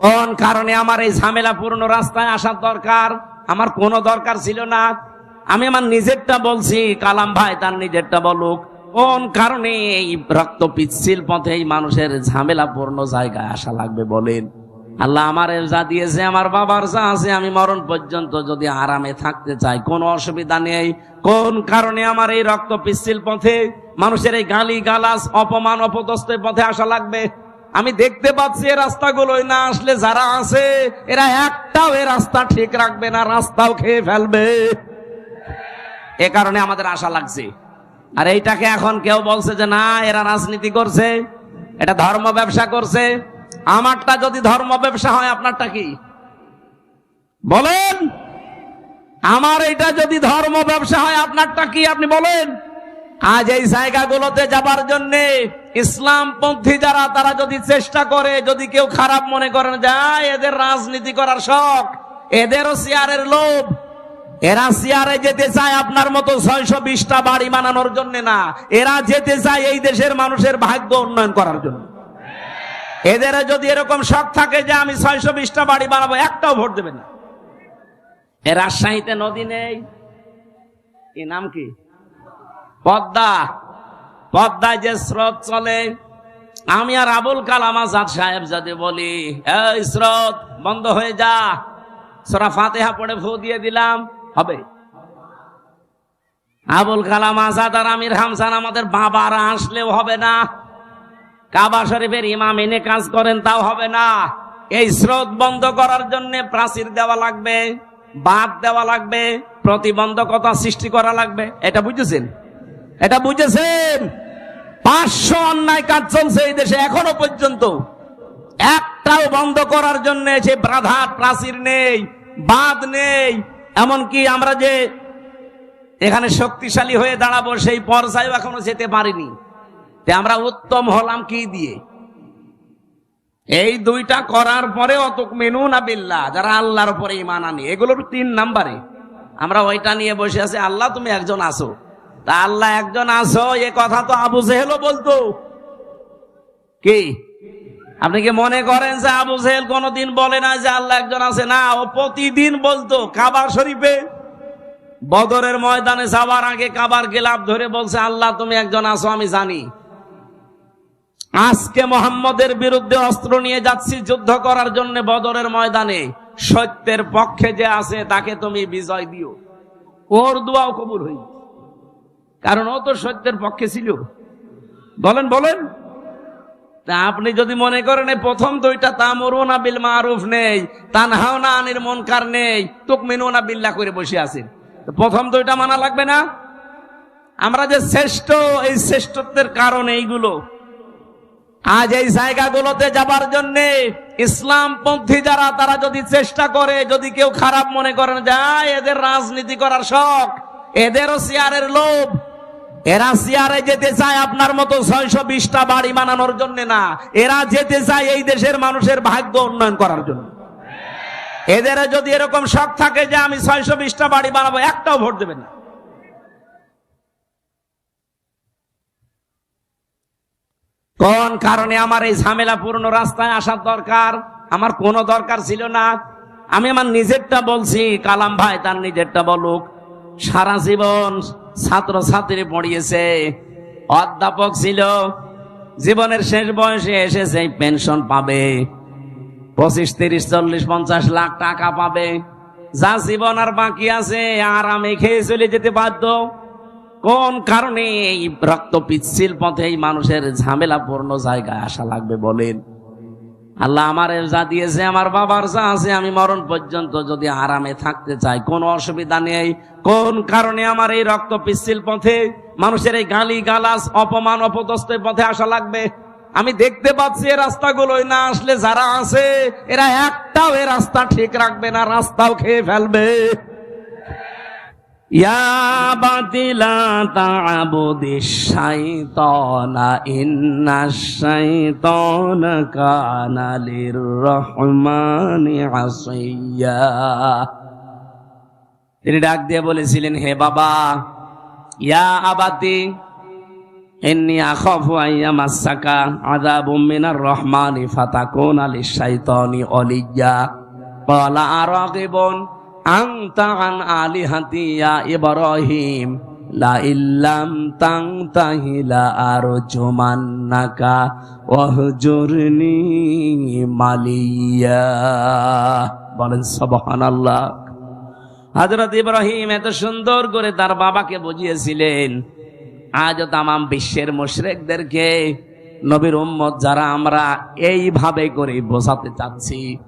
কোন কারণে আমার এই ঝামেলাপূর্ণ রাস্তায় আসার দরকার? আমার কোনো দরকার ছিল না। আমি আমার নিজেরটা বলছি, কালাম ভাই, তার নিজেরটা বলুক। কোন কারণে এই রক্ত পিচ্ছিল পথে এই মানুষের ঝামেলাপূর্ণ জায়গায় আসা লাগবে বলেন? আল্লাহ আমার যা দিয়েছে, আমার বাবার যা আছে, আমি মরণ পর্যন্ত যদি আরামে থাকতে চাই, কোনো অসুবিধা নেই। কোন কারণে আমার এই রক্ত পিচ্ছিল পথে মানুষের এই গালি গালাস অপমান, অপদস্থের পথে আসা লাগবে? আমি দেখতে পাচ্ছি এই রাস্তাগুলোই না আসলে যারা আছে, এরা একটাও এ রাস্তা ঠিক রাখবে না, রাস্তাও খেয়ে ফেলবে। এ কারণে আমাদের আশা লাগছে। আর এইটাকে এখন কেউ বলছে যে, না, এরা রাজনীতি করছে, এটা ধর্ম ব্যবসা করছে। আমারটা যদি ধর্ম ব্যবসা হয়, আপনারটা কি? বলেন, আমার এটা যদি ধর্ম ব্যবসা হয়, আপনারটা কি? আপনি বলেন। আজ এই জায়গাগুলোতে যাবার জন্য ইসলাম পন্থী যারা, তারা যদি চেষ্টা করে, যদি কেউ খারাপ মনে করেন যায় এদের রাজনীতি করার শখ, এদেরও চেয়ারের লোভ, এরা চেয়ারে যেতে চায় আপনার মতো ছয়শো বিশটা বাড়ি বানানোর জন্য না, এরা যেতে চায় এই দেশের মানুষের ভাগ্য উন্নয়ন করার জন্য। এদের যদি এরকম শখ থাকে যে, আমি ছয়শো বিশটা বাড়ি বানাবো, একটাও ভোট দেবে না। এ রাজশাহীতে নদী নেই। এ নাম কি? পদ্মা, পদ্মায় যে স্রোত চলে, আমি আর আবুল কালাম আজাদ সাহেব যদি বলি, এই স্রোত, বন্ধ হয়ে যা, সোরা ফাতেহা পড়ে ফু দিয়ে দিলাম, হবে। আবুল কালাম আজাদ আর আমির হামসান আমাদের বাবারা আসলেও হবে না। কাবা শরীফের ইমাম এনে কাজ করেন, তাও হবে না। এই স্রোত বন্ধ করার জন্য প্রাচীর দেওয়া লাগবে বাদ দেওয়া লাগবে, প্রতিবন্ধকতা সৃষ্টি করা লাগবে। এটা বুঝেছেন? এটা বুঝেছেন? পাঁচশো অন্যায় কাজ চলছে এই দেশে এখনও পর্যন্ত। একটাও বন্ধ করার জন্য সে বাধা প্রাচীর নেই বাদ নেই। এমনকি আমরা যে এখানে শক্তিশালী হয়ে দাঁড়াবো, সেই পর্যায়ে এখনও যেতে পারিনি। আমরা উত্তম হলাম কি দিয়ে? এই দুইটা করার পরে অত মেনু না বিল্লা, যারা আল্লাহর উপরে ইমান আনি। এগুলোর তিন নাম্বারে। আমরা ওইটা নিয়ে বসে আছি, আল্লাহ তুমি একজন আসো তা আল্লাহ একজন আসো এ কথা তো আবু জেহেলও বলতো। কি? আপনি কি মনে করেন যে আবু জেহেল কোনদিন বলে না যে আল্লাহ একজন আছে? না, ও প্রতিদিন বলতো কাবার শরীফে। বদরের ময়দানে যাওয়ার আগে কাবার গেলাপ ধরে বলছে, আল্লাহ, তুমি একজন আছো, আমি জানি। আজকে মোহাম্মদের বিরুদ্ধে অস্ত্র নিয়ে যাচ্ছি যুদ্ধ করার জন্য বদরের ময়দানে। সত্যের পক্ষে যে আছে, তাকে তুমি বিজয় দিও। ওর দোয়াও কবুল হই কারণ ও তো সত্যের পক্ষে ছিল। বলেন বলেন। তা আপনি যদি মনে করেন প্রথম দুইটা তা মরু তামরুনা বিল মারুফ নেই তানহাওনা আনির মনকার নেই তোক মেনু না বিল্লাহ করে বসে আছেন। প্রথম দুইটা মানা লাগবে না? আমরা যে শ্রেষ্ঠ, এই শ্রেষ্ঠত্বের কারণ এইগুলো। আজ এই জায়গাগুলোতে যাবার জন্য ইসলাম পন্থী যারা, তারা যদি চেষ্টা করে, যদি কেউ খারাপ মনে করেন যায় এদের রাজনীতি করার শখ, এদেরও চেয়ারের লোভ এরা চেয়ারে যেতে চায় আপনার মতো ছয়শো বিশটা বাড়ি বানানোর জন্য না। এরা যেতে চায় এই দেশের মানুষের ভাগ্য উন্নয়ন করার জন্য। এদের যদি এরকম শখ থাকে যে আমি ছয়শো বিশটা বাড়ি বানাবো, একটাও ভোট দেবেন না। কোন কারণে আমার এই ঝামেলাপূর্ণ রাস্তায় আসার দরকার? আমার কোনো দরকার ছিল না। আমি আমার নিজেরটা বলছি, কালাম ভাই তার নিজেরটা বলুক। সারা জীবন ছাত্র ছাত্রী পড়িয়েছে। অধ্যাপক ছিল। জীবনের শেষ বয়সে এসেছে পেনশন পাবে, পঁচিশ, তিরিশ, চল্লিশ, পঞ্চাশ লাখ টাকা পাবে। যা জীবন আর বাকি আছে আরামে খেয়ে চলে যেতে বাধ্য। কোন কারণে এই রক্ত পিচ্ছিল পথে এই মানুষের ঝামেলাপূর্ণ জায়গায় আসা লাগবে বলেন? আল্লাহ আমার যা দিয়েছে, আমার বাবার যা আছে, আমি মরণ পর্যন্ত যদি আরামে থাকতে চাই, কোনো অসুবিধা নেই। কোন কারণে আমার এই রক্ত পিচ্ছিল পথে, মানুষের এই গালি গালাস অপমান, অপদস্থের পথে আসা লাগবে? আমি দেখতে পাচ্ছি এই রাস্তাগুলোই না আসলে যারা আছে, এরা একটাও এ রাস্তা ঠিক রাখবে না, রাস্তাও খেয়ে ফেলবে। কানা তিনি ডাক দিয়ে বলেছিলেন, হে বাবা, ইয়া আবাতি, ইন্নি আখাফু আযাবুম মিনার রহমানি, ফাতাকুনা লিশ-শাইতানি ওলিয়্যা ক্বালা আরাগিবুন আন আলিহাতি ইয়া ইব্রাহিম মালিয়া। এত সুন্দর করে তার বাবাকে বুঝিয়েছিলেন আজও তামাম বিশ্বের মুশরিকদেরকে, নবীর উম্মত যারা আমরা এইভাবে করে বোঝাতে চাচ্ছি।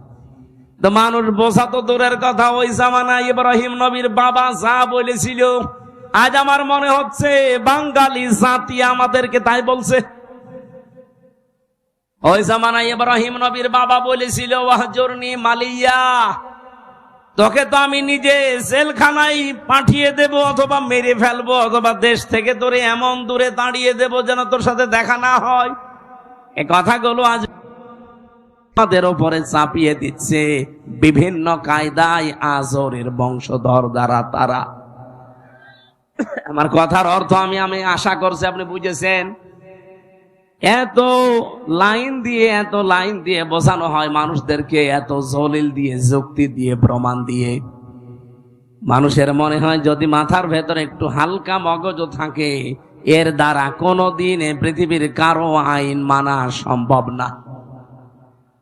তো মানুষ বোঝা তো দূরের কথা, ওই জামানা ইব্রাহিম নবীর বাবা যা বলেছিল, আজ আমার মনে হচ্ছে বাঙালি জাতি আমাদেরকে তাই বলছে। ওই জামানা ইব্রাহিম নবীর বাবা বলেছিল ওয়াহজুরনি মালিয়া, তোকে তো আমি নিজে জেলখানায় পাঠিয়ে দেব অথবা মেরে ফেলব, অথবা দেশ থেকে তোরে এমন দূরে দাঁড়িয়ে দেব যেন তোর সাথে দেখা না হয়। এ কথাগুলো আজ আমাদের ওপরে চাপিয়ে দিচ্ছে বিভিন্ন কায়দায় আজরের বংশধর দ্বারা তারা। আমার কথার অর্থ আমি আমি আশা করছি আপনি বুঝেছেন। এত লাইন দিয়ে, এত লাইন দিয়ে বোঝানো হয় মানুষদেরকে, এত জলিল দিয়ে, যুক্তি দিয়ে, প্রমাণ দিয়ে। মানুষের মনে হয় যদি মাথার ভেতরে একটু হালকা মগজ থাকে, এর দ্বারা কোনোদিন পৃথিবীর কারও আইন মানা সম্ভব না।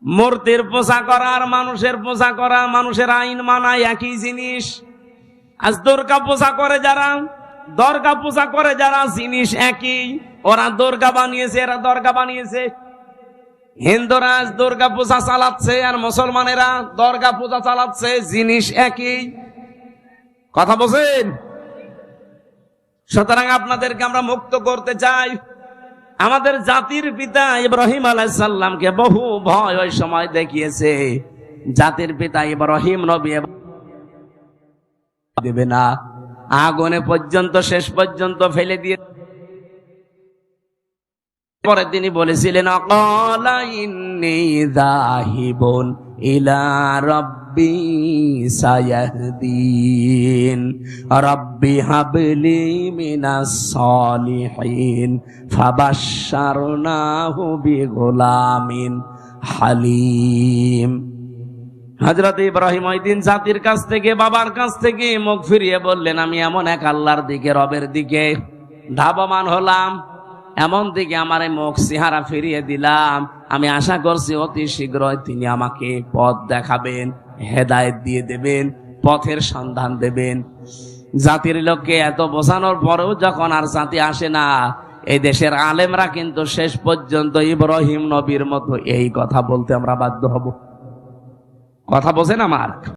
মূর্তির পোষা করার মানুষের পোষা করা, মানুষের আইন মানা একই জিনিস। আজ দুর্গা পূজা করে যারা, দরগা পূজা করে যারা, জিনিস একই। ওরা দুর্গা বানিয়েছে, এরা দরগা বানিয়েছে। হিন্দুরা আজ দুর্গা পূজা চালাচ্ছে আর মুসলমানেরা দর্গা পূজা চালাচ্ছে, জিনিস একই। কথা বলছেন? সুতরাং আপনাদেরকে আমরা মুক্ত করতে চাই। আমাদের জাতির পিতা ইব্রাহিম আলাইসাল্লামকে বহু ভয় ওই সময় দেখিয়েছে। জাতির পিতা ইব্রাহিম নবী দেবে না। আগুনে পর্যন্ত, শেষ পর্যন্ত ফেলে দিয়ে পরে তিনি বলেছিলেন, অকলা ইন্নি যাহিবুন ইলা রব্বি সায়াহদিন। রব্বি হাবলি মিনাস সলিহিন, ফাবাশশারনাহু বিগুলামিন হালিম। হজরত ইব্রাহিম ওই দিন জাতির কাছ থেকে, বাবার কাছ থেকে মুখ ফিরিয়ে বললেন, আমি এমন এক আল্লাহর দিকে, রবের দিকে ধাবমান হলাম। এমন দিকে আমার মুখ চেহারা ফিরিয়ে দিলাম। আমি আশা করছি অতি শীঘ্রই তিনি আমাকে পথ দেখাবেন। হেদায়েত দিয়ে দেবেন, পথের সন্ধান দেবেন। জাতির লোককে এত বোঝানোর পরেও যখন আর জাতি আসে না, এই দেশের আলেমরা কিন্তু শেষ পর্যন্ত ইব্রাহিম নবীর মতো এই কথা বলতে আমরা বাধ্য হব। কথা বোঝেন আমার?